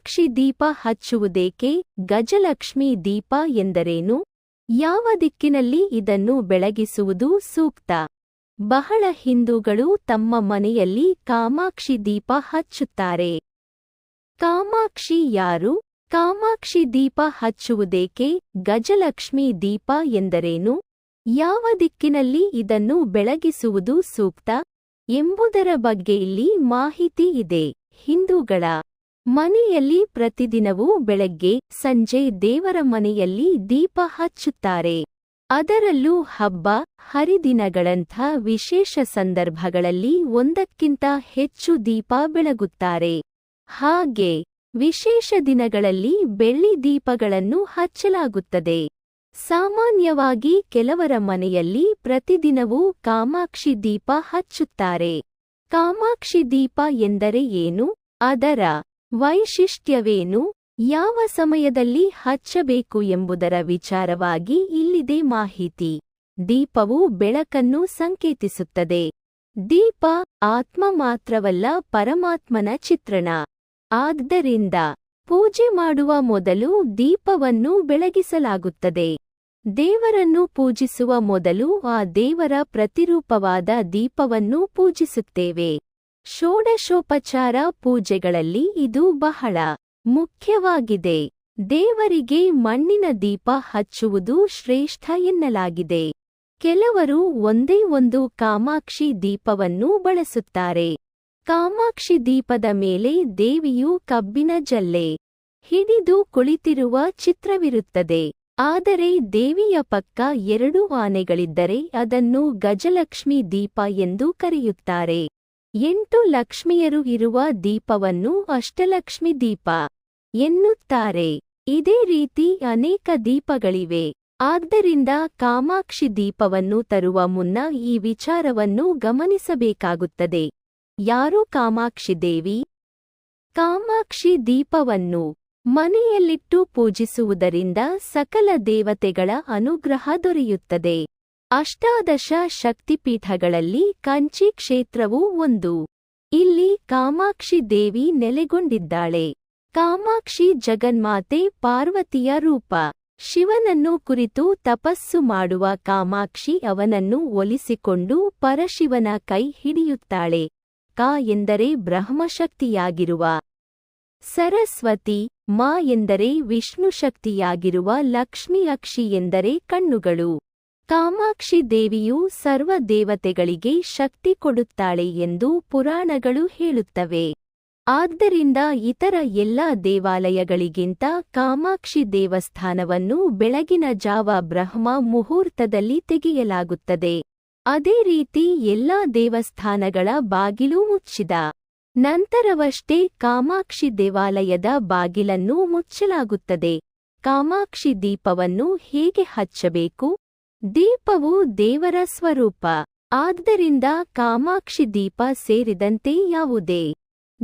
ಕಾಮಾಕ್ಷಿ ದೀಪ ಹಚ್ಚುವುದೇಕೆ? ಗಜಲಕ್ಷ್ಮಿ ದೀಪ ಎಂದರೇನು? ಯಾವ ದಿಕ್ಕಿನಲ್ಲಿ ಇದನ್ನು ಬೆಳಗಿಸುವುದು ಸೂಕ್ತ? ಬಹಳ ಹಿಂದೂಗಳು ತಮ್ಮ ಮನೆಯಲ್ಲಿ ಕಾಮಾಕ್ಷಿ ದೀಪ ಹಚ್ಚುತ್ತಾರೆ. ಕಾಮಾಕ್ಷಿ ಯಾರು? ಕಾಮಾಕ್ಷಿ ದೀಪ ಹಚ್ಚುವುದೇಕೆ? ಗಜಲಕ್ಷ್ಮಿ ದೀಪ ಎಂದರೇನು? ಯಾವ ದಿಕ್ಕಿನಲ್ಲಿ ಇದನ್ನು ಬೆಳಗಿಸುವುದು ಸೂಕ್ತ? ಎಂಬುದರ ಬಗ್ಗೆ ಇಲ್ಲಿ ಮಾಹಿತಿ ಇದೆ. ಹಿಂದೂಗಳ ಮನೆಯಲ್ಲಿ ಪ್ರತಿದಿನವೂ ಬೆಳಗ್ಗೆ, ಸಂಜೆ ದೇವರ ಮನೆಯಲ್ಲಿ ದೀಪ ಹಚ್ಚುತ್ತಾರೆ. ಅದರಲ್ಲೂ ಹಬ್ಬ, ಹರಿದಿನಗಳಂಥ ವಿಶೇಷ ಸಂದರ್ಭಗಳಲ್ಲಿ ಒಂದಕ್ಕಿಂತ ಹೆಚ್ಚು ದೀಪ ಬೆಳಗುತ್ತಾರೆ. ಹಾಗೆ, ವಿಶೇಷ ದಿನಗಳಲ್ಲಿ ಬೆಳ್ಳಿ ದೀಪಗಳನ್ನು ಹಚ್ಚಲಾಗುತ್ತದೆ. ಸಾಮಾನ್ಯವಾಗಿ ಕೆಲವರ ಮನೆಯಲ್ಲಿ ಪ್ರತಿದಿನವೂ ಕಾಮಾಕ್ಷಿ ದೀಪ ಹಚ್ಚುತ್ತಾರೆ. ಕಾಮಾಕ್ಷಿ ದೀಪ ಎಂದರೆ ಏನು? ಅದರ ವೈಶಿಷ್ಟ್ಯವೇನು? ಯಾವ ಸಮಯದಲ್ಲಿ ಹಚ್ಚಬೇಕು ಎಂಬುದರ ವಿಚಾರವಾಗಿ ಇಲ್ಲಿದೆ ಮಾಹಿತಿ. ದೀಪವು ಬೆಳಕನ್ನು ಸಂಕೇತಿಸುತ್ತದೆ. ದೀಪ ಆತ್ಮ ಮಾತ್ರವಲ್ಲ ಪರಮಾತ್ಮನ ಚಿತ್ರಣ. ಆದ್ದರಿಂದ ಪೂಜೆ ಮಾಡುವ ಮೊದಲು ದೀಪವನ್ನು ಬೆಳಗಿಸಲಾಗುತ್ತದೆ. ದೇವರನ್ನು ಪೂಜಿಸುವ ಮೊದಲು ಆ ದೇವರ ಪ್ರತಿರೂಪವಾದ ದೀಪವನ್ನು ಪೂಜಿಸುತ್ತೇವೆ. ಷೋಡಶೋಪಚಾರ ಪೂಜೆಗಳಲ್ಲಿ ಇದು ಬಹಳ ಮುಖ್ಯವಾಗಿದೆ. ದೇವರಿಗೆ ಮಣ್ಣಿನ ದೀಪ ಹಚ್ಚುವುದು ಶ್ರೇಷ್ಠ ಎನ್ನಲಾಗಿದೆ. ಕೆಲವರು ಒಂದೇ ಒಂದು ಕಾಮಾಕ್ಷಿ ದೀಪವನ್ನು ಬಳಸುತ್ತಾರೆ. ಕಾಮಾಕ್ಷಿ ದೀಪದ ಮೇಲೆ ದೇವಿಯು ಕಬ್ಬಿನ ಜಲ್ಲೆ ಹಿಡಿದು ಕುಳಿತಿರುವ ಚಿತ್ರವಿರುತ್ತದೆ. ಆದರೆ ದೇವಿಯ ಪಕ್ಕ ಎರಡು ಆನೆಗಳಿದ್ದರೆ ಅದನ್ನು ಗಜಲಕ್ಷ್ಮಿ ದೀಪ ಎಂದು ಕರೆಯುತ್ತಾರೆ. ಎಂಟು ಲಕ್ಷ್ಮಿಯರು ಇರುವ ದೀಪವನ್ನು ಅಷ್ಟಲಕ್ಷ್ಮಿ ದೀಪ ಎನ್ನುತ್ತಾರೆ. ಇದೇ ರೀತಿ ಅನೇಕ ದೀಪಗಳಿವೆ. ಆದ್ದರಿಂದ ಕಾಮಾಕ್ಷಿ ದೀಪವನ್ನು ತರುವ ಮುನ್ನ ಈ ವಿಚಾರವನ್ನು ಗಮನಿಸಬೇಕಾಗುತ್ತದೆ. ಯಾರು ಕಾಮಾಕ್ಷಿ ದೇವಿ? ಕಾಮಾಕ್ಷಿ ದೀಪವನ್ನು ಮನೆಯಲ್ಲಿಟ್ಟು ಪೂಜಿಸುವುದರಿಂದ ಸಕಲ ದೇವತೆಗಳ ಅನುಗ್ರಹ ದೊರೆಯುತ್ತದೆ. ಅಷ್ಟಾದಶ ಶಕ್ತಿಪೀಠಗಳಲ್ಲಿ ಕಂಚಿ ಕ್ಷೇತ್ರವೂ ಒಂದು. ಇಲ್ಲಿ ಕಾಮಾಕ್ಷಿ ದೇವಿ ನೆಲೆಗೊಂಡಿದ್ದಾಳೆ. ಕಾಮಾಕ್ಷಿ ಜಗನ್ಮಾತೆ ಪಾರ್ವತಿಯ ರೂಪ. ಶಿವನನ್ನು ಕುರಿತು ತಪಸ್ಸು ಮಾಡುವ ಕಾಮಾಕ್ಷಿ ಅವನನ್ನು ಒಲಿಸಿಕೊಂಡು ಪರಶಿವನ ಕೈ ಹಿಡಿಯುತ್ತಾಳೆ. ಕಾ ಎಂದರೆ ಬ್ರಹ್ಮಶಕ್ತಿಯಾಗಿರುವ. ಸರಸ್ವತಿ, ಮಾ ಎಂದರೆ ವಿಷ್ಣುಶಕ್ತಿಯಾಗಿರುವ ಲಕ್ಷ್ಮಿ ಅಕ್ಷಿ ಎಂದರೆ ಕಣ್ಣುಗಳು. ಕಾಮಾಕ್ಷಿ ದೇವಿಯು ಸರ್ವ ದೇವತೆಗಳಿಗೆ ಶಕ್ತಿ ಕೊಡುತ್ತಾಳೆ ಎಂದು ಪುರಾಣಗಳು ಹೇಳುತ್ತವೆ. ಆದ್ದರಿಂದ ಇತರ ಎಲ್ಲಾ ದೇವಾಲಯಗಳಿಗಿಂತ ಕಾಮಾಕ್ಷಿ ದೇವಸ್ಥಾನವನ್ನು ಬೆಳಗಿನ ಜಾವ ಬ್ರಹ್ಮ ಮುಹೂರ್ತದಲ್ಲಿ ತೆಗೆಯಲಾಗುತ್ತದೆ. ಅದೇ ರೀತಿ ಎಲ್ಲಾ ದೇವಸ್ಥಾನಗಳ ಬಾಗಿಲು ಮುಚ್ಚಿದ. ನಂತರವಷ್ಟೇ ಕಾಮಾಕ್ಷಿ ದೇವಾಲಯದ ಬಾಗಿಲನ್ನು ಮುಚ್ಚಲಾಗುತ್ತದೆ. ಕಾಮಾಕ್ಷಿ ದೀಪವನ್ನು ಹೇಗೆ ಹಚ್ಚಬೇಕು? ದೀಪವು ದೇವರ ಸ್ವರೂಪ. ಆದ್ದರಿಂದ ಕಾಮಾಕ್ಷಿ ದೀಪ ಸೇರಿದಂತೆ ಯಾವುದೇ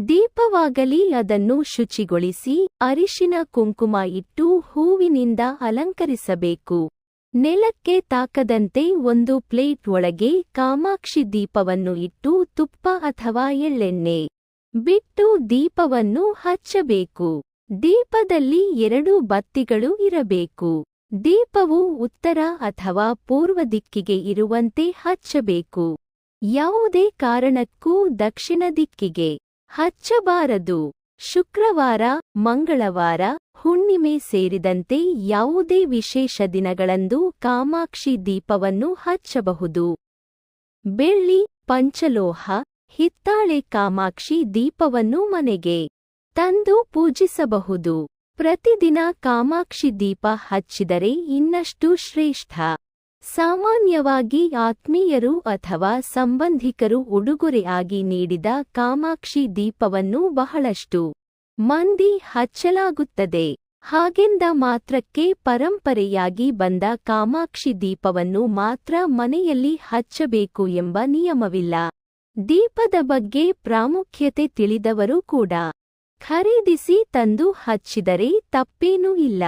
ದೀಪವಾಗಲಿ ಅದನ್ನು ಶುಚಿಗೊಳಿಸಿ ಅರಿಶಿನ ಕುಂಕುಮ ಇಟ್ಟು ಹೂವಿನಿಂದ ಅಲಂಕರಿಸಬೇಕು. ನೆಲಕ್ಕೆ ತಾಕದಂತೆ ಒಂದು ಪ್ಲೇಟ್ ಒಳಗೆ ಕಾಮಾಕ್ಷಿ ದೀಪವನ್ನು ಇಟ್ಟು ತುಪ್ಪ ಅಥವಾ ಎಳ್ಳೆಣ್ಣೆ ಬಿಟ್ಟು ದೀಪವನ್ನು ಹಚ್ಚಬೇಕು. ದೀಪದಲ್ಲಿ ಎರಡು ಬತ್ತಿಗಳು ಇರಬೇಕು. ದೀಪವು ಉತ್ತರ ಅಥವಾ ಪೂರ್ವ ದಿಕ್ಕಿಗೆ ಇರುವಂತೆ ಹಚ್ಚಬೇಕು. ಯಾವುದೇ ಕಾರಣಕ್ಕೂ ದಕ್ಷಿಣ ದಿಕ್ಕಿಗೆ ಹಚ್ಚಬಾರದು. ಶುಕ್ರವಾರ, ಮಂಗಳವಾರ, ಹುಣ್ಣಿಮೆ ಸೇರಿದಂತೆ ಯಾವುದೇ ವಿಶೇಷ ದಿನಗಳಂದು ಕಾಮಾಕ್ಷಿ ದೀಪವನ್ನು ಹಚ್ಚಬಹುದು. ಬೆಳ್ಳಿ, ಪಂಚಲೋಹ, ಹಿತ್ತಾಳೆ ಕಾಮಾಕ್ಷಿ ದೀಪವನ್ನು ಮನೆಗೆ ತಂದು ಪೂಜಿಸಬಹುದು. ಪ್ರತಿದಿನ ಕಾಮಾಕ್ಷಿ ದೀಪ ಹಚ್ಚಿದರೆ ಇನ್ನಷ್ಟು ಶ್ರೇಷ್ಠ. ಸಾಮಾನ್ಯವಾಗಿ ಆತ್ಮೀಯರು ಅಥವಾ ಸಂಬಂಧಿಕರು ಉಡುಗೊರೆಯಾಗಿ ನೀಡಿದ ಕಾಮಾಕ್ಷಿ ದೀಪವನ್ನು ಬಹಳಷ್ಟು ಮಂದಿ ಹಚ್ಚಲಾಗುತ್ತದೆ. ಹಾಗೆಂದ ಮಾತ್ರಕ್ಕೆ ಪರಂಪರೆಯಾಗಿ ಬಂದ ಕಾಮಾಕ್ಷಿ ದೀಪವನ್ನು ಮಾತ್ರ ಮನೆಯಲ್ಲಿ ಹಚ್ಚಬೇಕು ಎಂಬ ನಿಯಮವಿಲ್ಲ. ದೀಪದ ಬಗ್ಗೆ ಪ್ರಾಮುಖ್ಯತೆ ತಿಳಿದವರು ಕೂಡ. ಖರೀದಿಸಿ ತಂದು ಹಚ್ಚಿದರೆ ತಪ್ಪೇನೂ ಇಲ್ಲ.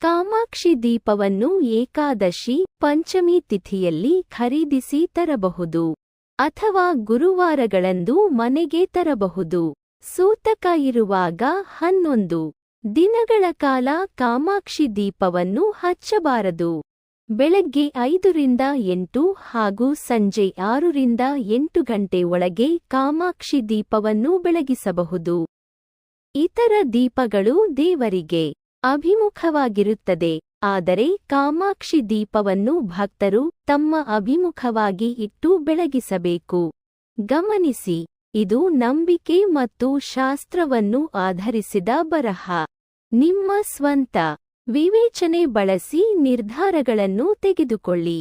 ಕಾಮಾಕ್ಷಿ ದೀಪವನ್ನು ಏಕಾದಶಿ ಪಂಚಮಿ ತಿಥಿಯಲ್ಲಿ ಖರೀದಿಸಿ ತರಬಹುದು. ಅಥವಾ ಗುರುವಾರಗಳಂದು ಮನೆಗೆ ತರಬಹುದು. ಸೂತಕ ಇರುವಾಗ ಹನ್ನೊಂದು ದಿನಗಳ ಕಾಲ ಕಾಮಾಕ್ಷಿ ದೀಪವನ್ನು ಹಚ್ಚಬಾರದು. ಬೆಳಗ್ಗೆ ಐದರಿಂದ ಎಂಟು ಹಾಗೂ ಸಂಜೆ ಆರರಿಂದ ಎಂಟು ಗಂಟೆ ಒಳಗೆ ಕಾಮಾಕ್ಷಿ ದೀಪವನ್ನು ಬೆಳಗಿಸಬಹುದು. ಇತರ ದೀಪಗಳು ದೇವರಿಗೆ ಅಭಿಮುಖವಾಗಿರುತ್ತದೆ. ಆದರೆ ಕಾಮಾಕ್ಷಿ ದೀಪವನ್ನು ಭಕ್ತರು ತಮ್ಮ ಅಭಿಮುಖವಾಗಿ ಇಟ್ಟು ಬೆಳಗಿಸಬೇಕು. ಗಮನಿಸಿ, ಇದು ನಂಬಿಕೆ ಮತ್ತು ಶಾಸ್ತ್ರವನ್ನು ಆಧರಿಸಿದ ಬರಹ. ನಿಮ್ಮ ಸ್ವಂತ ವಿವೇಚನೆ ಬಳಸಿ ನಿರ್ಧಾರಗಳನ್ನು ತೆಗೆದುಕೊಳ್ಳಿ.